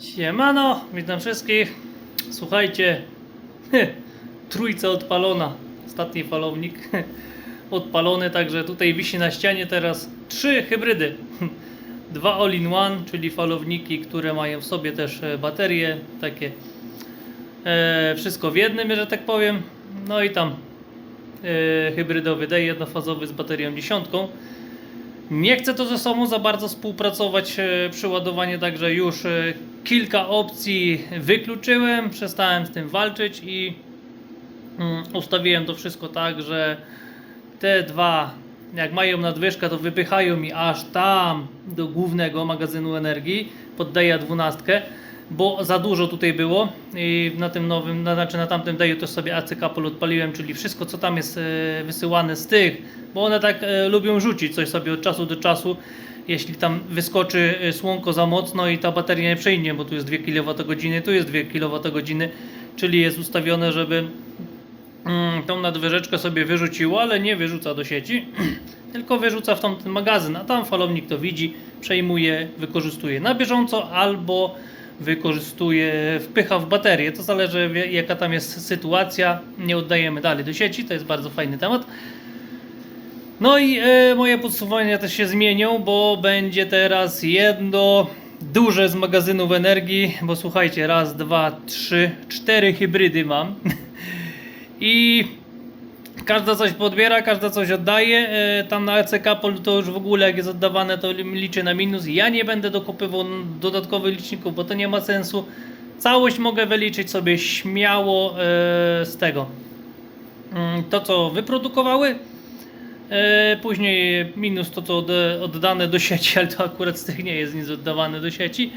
Siemano, witam wszystkich. Słuchajcie, trójca odpalona. Ostatni falownik odpalony, także tutaj wisi na ścianie teraz trzy hybrydy. Dwa all-in-one, czyli falowniki, które mają w sobie też e, baterie, takie e, wszystko w jednym, że tak powiem. No i tam e, hybrydowy D jednofazowy z baterią dziesiątką. Nie chcę to ze sobą za bardzo współpracować e, przy ładowaniu, także już e, kilka opcji wykluczyłem, przestałem z tym walczyć i mm, ustawiłem to wszystko tak, że te dwa, jak mają nadwyżkę, to wypychają mi aż tam do głównego magazynu energii, poddaję dwunastkę, bo za dużo tutaj było i na tym nowym, na, znaczy na tamtym daję też sobie AC Couple odpaliłem, czyli wszystko co tam jest e, wysyłane z tych, bo one tak e, lubią rzucić coś sobie od czasu do czasu, jeśli tam wyskoczy e, słonko za mocno i ta bateria nie przejdzie, bo tu jest 2 kWh, tu jest 2 kWh, czyli jest ustawione, żeby mm, tą nadwyżeczkę sobie wyrzuciło, ale nie wyrzuca do sieci, tylko wyrzuca w tamten magazyn, a tam falownik to widzi, przejmuje, wykorzystuje na bieżąco albo wykorzystuje, wpycha w baterię. To zależy jaka tam jest sytuacja. Nie oddajemy dalej do sieci, to jest bardzo fajny temat. No i e, moje podsumowania też się zmienią, bo będzie teraz jedno duże z magazynów energii, bo słuchajcie, raz, dwa, trzy, cztery hybrydy mam. I każda coś podbiera, każda coś oddaje. E, Tam na EC Couple to już w ogóle jak jest oddawane, to li- liczę na minus. Ja nie będę dokupywał dodatkowych liczników, bo to nie ma sensu. Całość mogę wyliczyć sobie śmiało e, z tego. Mm, To, co wyprodukowały. E, Później minus to, co oddane do sieci, ale to akurat z tych nie jest nic oddawane do sieci,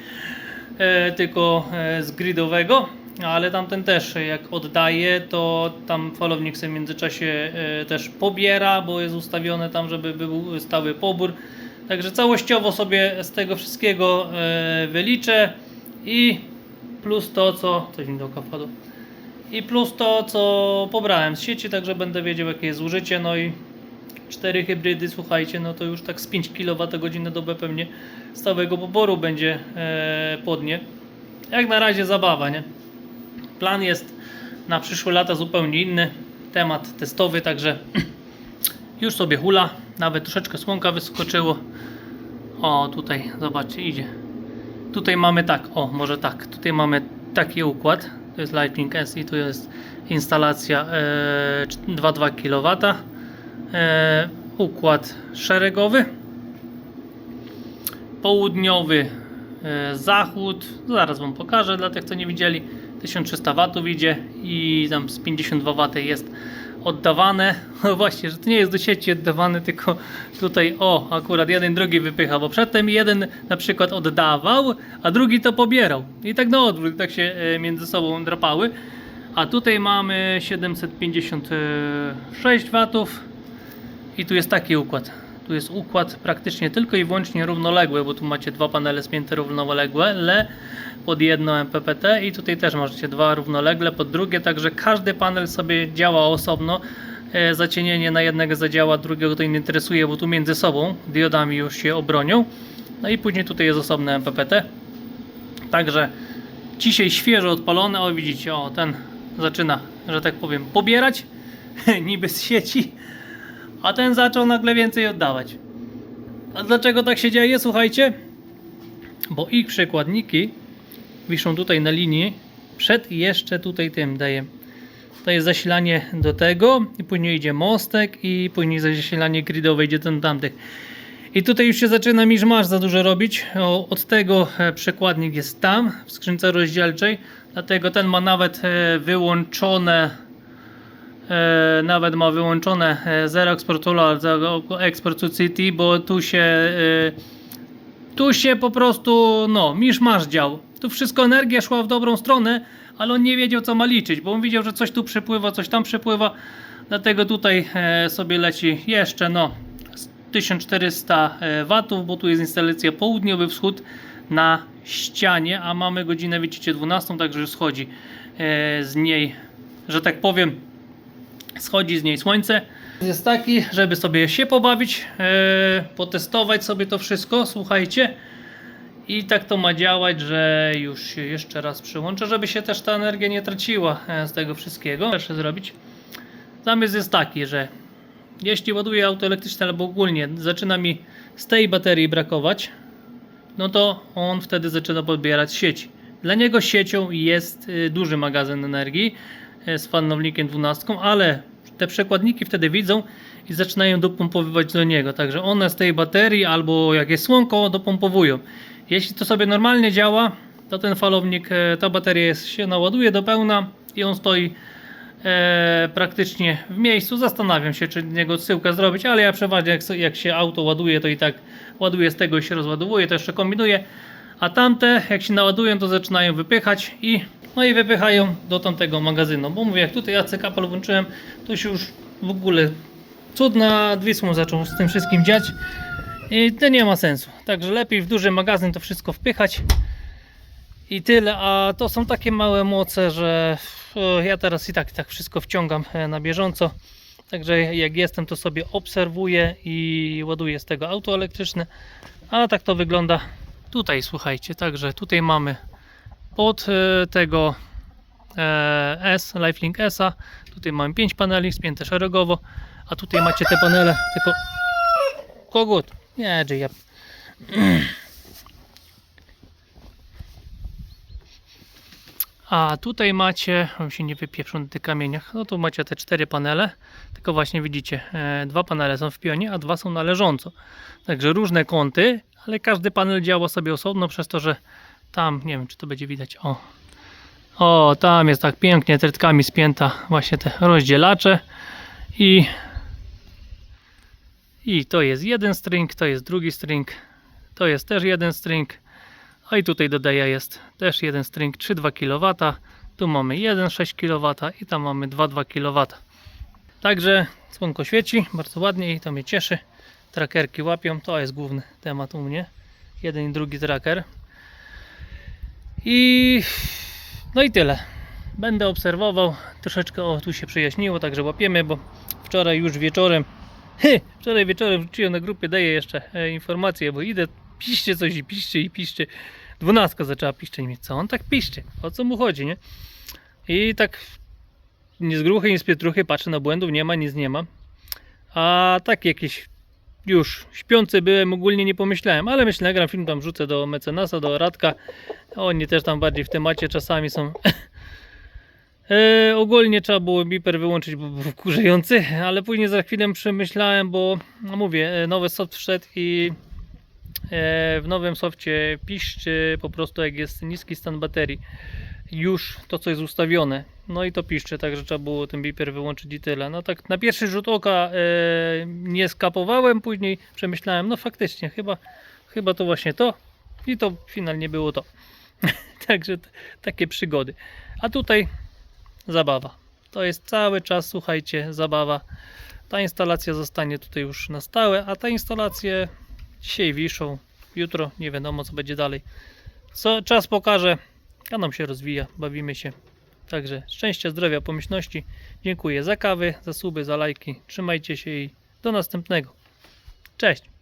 e, tylko e, z gridowego. Ale tamten też, jak oddaje, to tam falownik sobie w międzyczasie też pobiera, bo jest ustawione tam, żeby był stały pobór. Także całościowo sobie z tego wszystkiego wyliczę i plus to, co. Coś mi do oka wpadło. I plus to, co pobrałem z sieci, także będę wiedział, jakie jest zużycie. No i cztery hybrydy, słuchajcie, no to już tak z 5 kWh na dobę pewnie stałego poboru będzie e. Jak na razie zabawa, nie? Plan jest na przyszłe lata zupełnie inny. Temat testowy, także już sobie hula. Nawet troszeczkę słonka wyskoczyło. O, tutaj, zobaczcie, idzie. Tutaj mamy tak, o, może tak. Tutaj mamy taki układ. To jest Lightning S i tu jest instalacja e, 2,2 kW. E, układ szeregowy. Południowy e, zachód. Zaraz Wam pokażę dla tych, co nie widzieli. 1300 W idzie i tam z 52 W jest oddawane. No właśnie, że to nie jest do sieci oddawane, tylko tutaj o, akurat jeden drugi wypycha, bo przedtem jeden na przykład oddawał, a drugi to pobierał. I tak na odwrót, tak się e, między sobą drapały. A tutaj mamy 756 W i tu jest taki układ. Tu jest układ praktycznie tylko i wyłącznie równoległy, bo tu macie dwa panele spięte równoległe le pod jedno MPPT i tutaj też możecie dwa równolegle pod drugie, także każdy panel sobie działa osobno. E, Zacienienie na jednego zadziała, drugiego to nie interesuje, bo tu między sobą diodami już się obronią. No i później tutaj jest osobne MPPT. Także dzisiaj świeżo odpalone, o widzicie, o ten zaczyna, że tak powiem, pobierać niby z sieci a ten zaczął nagle więcej oddawać. A dlaczego tak się dzieje? Słuchajcie, bo ich przekładniki wiszą tutaj na linii przed i jeszcze tutaj tym daję. To jest zasilanie do tego i później idzie mostek i później zasilanie gridowe idzie ten tamtych. I tutaj już się zaczyna miszmasz za dużo robić. O, od tego e, przekładnik jest tam w skrzynce rozdzielczej, dlatego ten ma nawet e, wyłączone nawet ma wyłączone e, Zero Tool, Zero Export to City, bo tu się e, tu się po prostu no, misz masz dział. Tu wszystko energia szła w dobrą stronę, ale on nie wiedział co ma liczyć, bo on widział, że coś tu przepływa, coś tam przepływa, dlatego tutaj e, sobie leci jeszcze no z 1400 e, watów, bo tu jest instalacja południowy wschód na ścianie, a mamy godzinę widzicie 12, także schodzi e, z niej, że tak powiem schodzi z niej słońce. Jest taki, żeby sobie się pobawić, e, potestować sobie to wszystko, słuchajcie. I tak to ma działać, że już się jeszcze raz przyłączę, żeby się też ta energia nie traciła e, z tego wszystkiego. Proszę zrobić. Zamysł jest taki, że jeśli ładuję auto elektryczne albo ogólnie zaczyna mi z tej baterii brakować, no to on wtedy zaczyna podbierać sieci. Dla niego siecią jest y, duży magazyn energii z fanownikiem 12, ale te przekładniki wtedy widzą i zaczynają dopompowywać do niego. Także one z tej baterii albo jak jest słonko, dopompowują. Jeśli to sobie normalnie działa, to ten falownik, e, ta bateria jest, się naładuje do pełna i on stoi e, praktycznie w miejscu. Zastanawiam się, czy niego odsyłkę zrobić, ale ja przeważnie jak, jak się auto ładuje, to i tak ładuję z tego i się rozładowuje, to jeszcze kombinuję. A tamte, jak się naładują, to zaczynają wypychać i no i wypychają do tamtego magazynu. Bo mówię, jak tutaj ACK włączyłem, to się już w ogóle cud nad Wisłą zaczął z tym wszystkim dziać. I to nie ma sensu. Także lepiej w duży magazyn to wszystko wpychać. I tyle, a to są takie małe moce, że o, ja teraz i tak tak wszystko wciągam e, na bieżąco. Także jak jestem, to sobie obserwuję i ładuję z tego auto elektryczne. A tak to wygląda tutaj, słuchajcie. Także tutaj mamy pod e, tego e, S, Lifelink S-a. Tutaj mamy 5 paneli spięte szeregowo, a tutaj macie te panele, tylko kogut. Nie, ja A tutaj macie, on się nie wypieprzą na tych kamieniach, no tu macie te cztery panele, tylko właśnie widzicie, e, dwa panele są w pionie, a dwa są na leżąco. Także różne kąty, ale każdy panel działa sobie osobno, przez to, że tam, nie wiem czy to będzie widać, o, o tam jest tak pięknie trytkami spięta właśnie te rozdzielacze i i to jest jeden string, to jest drugi string, to jest też jeden string, a i tutaj dodaję jest też jeden string 3,2 kW. Tu mamy 1,6 kW i tam mamy 2,2 kW. Także słonko świeci bardzo ładnie i to mnie cieszy. Trackerki łapią, to jest główny temat u mnie. Jeden i drugi tracker. I no i tyle. Będę obserwował. Troszeczkę o tu się przejaśniło, także łapiemy, bo wczoraj już wieczorem Hy, wczoraj wieczorem wrzuciłem na grupie, daję jeszcze e, informację, bo idę, piszcie coś i piszcie i piszcie. Dwunastka zaczęła piszczeć mi, co on tak piszczy, o co mu chodzi, nie? I tak nie z gruchy, nie z pietruchy, patrzę na błędów, nie ma, nic nie ma. A tak jakieś już śpiący byłem, ogólnie nie pomyślałem, ale myślę, nagram film, tam wrzucę do mecenasa, do Radka. Oni też tam bardziej w temacie czasami są. E, ogólnie trzeba było biper wyłączyć, bo był wkurzający, ale później za chwilę przemyślałem, bo no mówię, e, nowy soft wszedł i e, w nowym softie piszczy po prostu jak jest niski stan baterii. Już to co jest ustawione. No i to piszczy, także trzeba było ten biper wyłączyć i tyle. No tak na pierwszy rzut oka e, nie skapowałem, później przemyślałem, no faktycznie, chyba, chyba to właśnie to. I to finalnie było to. Także takie przygody. A tutaj zabawa. To jest cały czas, słuchajcie, zabawa. Ta instalacja zostanie tutaj już na stałe, a te instalacje dzisiaj wiszą, jutro nie wiadomo co będzie dalej. Co czas pokaże, kanał się rozwija, bawimy się. Także szczęścia, zdrowia, pomyślności. Dziękuję za kawy, za suby, za lajki. Trzymajcie się i do następnego. Cześć!